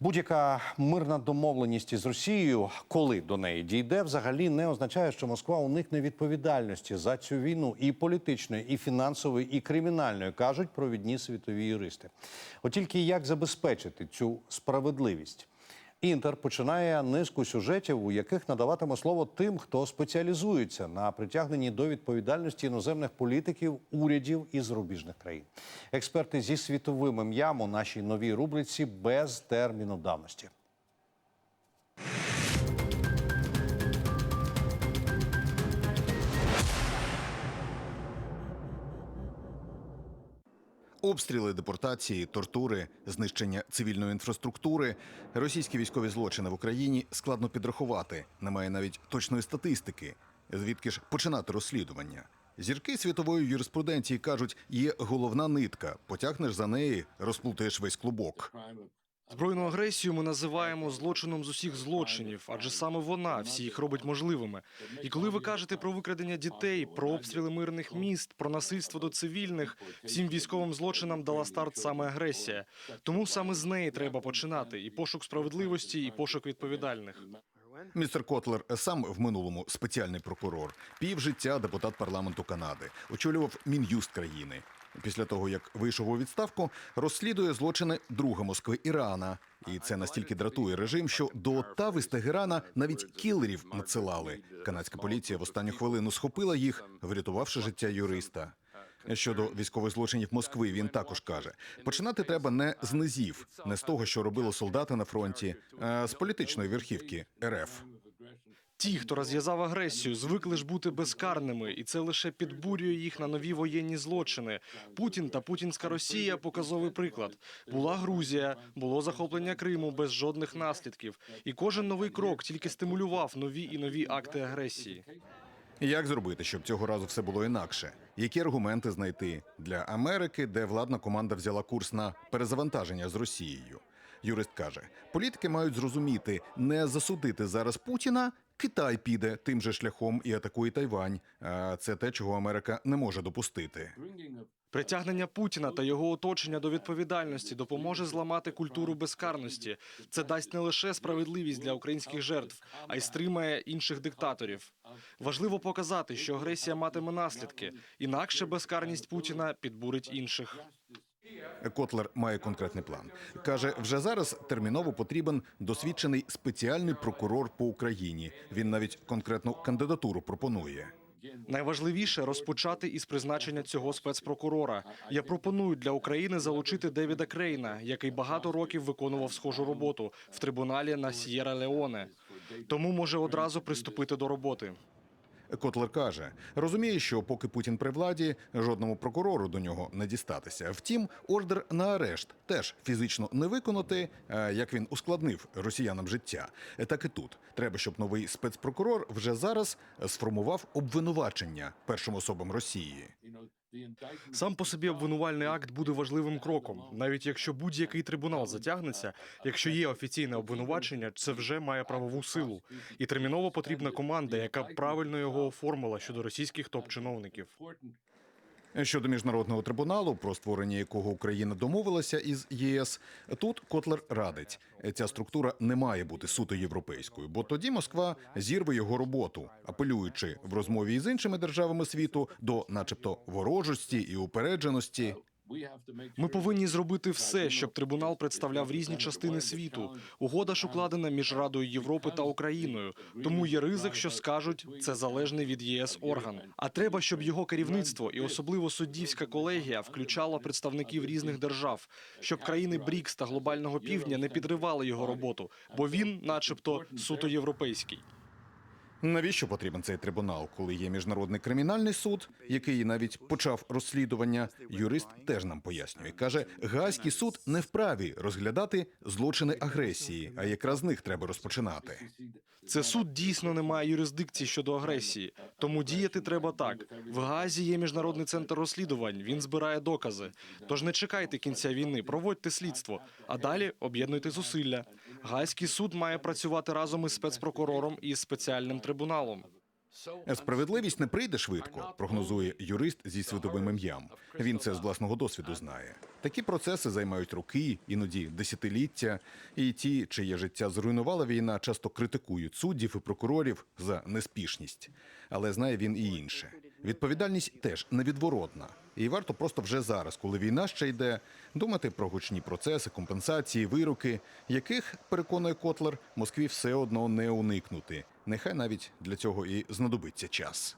Будь-яка мирна домовленість із Росією, коли до неї дійде, взагалі не означає, що Москва уникне відповідальності за цю війну і політичної, і фінансової, і кримінальної, кажуть провідні світові юристи. От тільки як забезпечити цю справедливість? Інтер починає низку сюжетів, у яких надаватиме слово тим, хто спеціалізується на притягненні до відповідальності іноземних політиків, урядів і зарубіжних країн. Експерти зі світовим ім'ям у нашій новій рубриці без терміну давності. Обстріли, депортації, тортури, знищення цивільної інфраструктури, російські військові злочини в Україні складно підрахувати. Немає навіть точної статистики. Звідки ж починати розслідування? Зірки світової юриспруденції кажуть, є головна нитка. Потягнеш за неї, розплутаєш весь клубок. Збройну агресію ми називаємо злочином з усіх злочинів, адже саме вона всі їх робить можливими. І коли ви кажете про викрадення дітей, про обстріли мирних міст, про насильство до цивільних, всім військовим злочинам дала старт саме агресія. Тому саме з неї треба починати і пошук справедливості, і пошук відповідальних. Містер Котлер сам в минулому спеціальний прокурор, півжиття депутат парламенту Канади, очолював мін'юст країни. Після того, як вийшов у відставку, розслідує злочини друга Москви Ірана. І це настільки дратує режим, що до Оттави з Тегерана навіть кілерів надсилали. Канадська поліція в останню хвилину схопила їх, врятувавши життя юриста. Щодо військових злочинів Москви, він також каже: починати треба не з низів, не з того, що робили солдати на фронті, а з політичної верхівки РФ. Ті, хто розв'язав агресію, звикли ж бути безкарними, і це лише підбурює їх на нові воєнні злочини. Путін та путінська Росія показовий приклад. Була Грузія, було захоплення Криму без жодних наслідків. І кожен новий крок тільки стимулював нові і нові акти агресії. Як зробити, щоб цього разу все було інакше? Які аргументи знайти для Америки, де владна команда взяла курс на перезавантаження з Росією? Юрист каже: політики мають зрозуміти, не засудити зараз Путіна. Китай піде тим же шляхом і атакує Тайвань. А це те, чого Америка не може допустити. Притягнення Путіна та його оточення до відповідальності допоможе зламати культуру безкарності. Це дасть не лише справедливість для українських жертв, а й стримає інших диктаторів. Важливо показати, що агресія матиме наслідки, інакше безкарність Путіна підбурить інших. Котлер має конкретний план. каже, вже зараз терміново потрібен досвідчений спеціальний прокурор по Україні. Він навіть конкретну кандидатуру пропонує. Найважливіше розпочати із призначення цього спецпрокурора. Я пропоную для України залучити Девіда Крейна, який багато років виконував схожу роботу в трибуналі на Сієра Леоне. Тому може одразу приступити до роботи. Котлер каже, розуміє, що поки Путін при владі, жодному прокурору до нього не дістатися. Втім, ордер на арешт теж фізично не виконати, як він ускладнив росіянам життя. Так і тут треба, щоб новий спецпрокурор вже зараз сформував обвинувачення першим особам Росії. Сам по собі обвинувальний акт буде важливим кроком, навіть якщо будь-який трибунал затягнеться. Якщо є офіційне обвинувачення, це вже має правову силу. І терміново потрібна команда, яка правильно його оформила щодо російських топ-чиновників. Щодо міжнародного трибуналу, про створення якого Україна домовилася із ЄС, тут Котлер радить, ця структура не має бути суто європейською, бо тоді Москва зірве його роботу, апелюючи в розмові із іншими державами світу до, начебто, ворожості і упередженості. Ми повинні зробити все, щоб трибунал представляв різні частини світу. Угода ж укладена між Радою Європи та Україною. Тому є ризик, що скажуть, це залежний від ЄС орган. А треба, щоб його керівництво і особливо суддівська колегія включала представників різних держав, щоб країни БРІКС та глобального півдня не підривали його роботу, бо він, начебто, суто європейський. Навіщо потрібен цей трибунал, коли є міжнародний кримінальний суд, який навіть почав розслідування? Юрист теж нам пояснює. каже, Гаазький суд не вправі розглядати злочини агресії, а якраз з них треба розпочинати. Це суд дійсно не має юрисдикції щодо агресії, тому діяти треба так. В Гаазі є міжнародний центр розслідувань. Він збирає докази. Тож не чекайте кінця війни, проводьте слідство, а далі об'єднуйте зусилля. Гаазький суд має працювати разом із спецпрокурором і спеціальним трибуналом. Справедливість не прийде швидко, прогнозує юрист зі світовим ім'ям. Він це з власного досвіду знає. Такі процеси займають роки, іноді десятиліття. І ті, чиє життя зруйнувала війна, часто критикують суддів і прокурорів за неспішність. Але знає він і інше. Відповідальність теж невідворотна. І варто просто вже зараз, коли війна ще йде, думати про гучні процеси, компенсації, вироки, яких, переконує Котлер, Москві все одно не уникнути. Нехай навіть для цього і знадобиться час.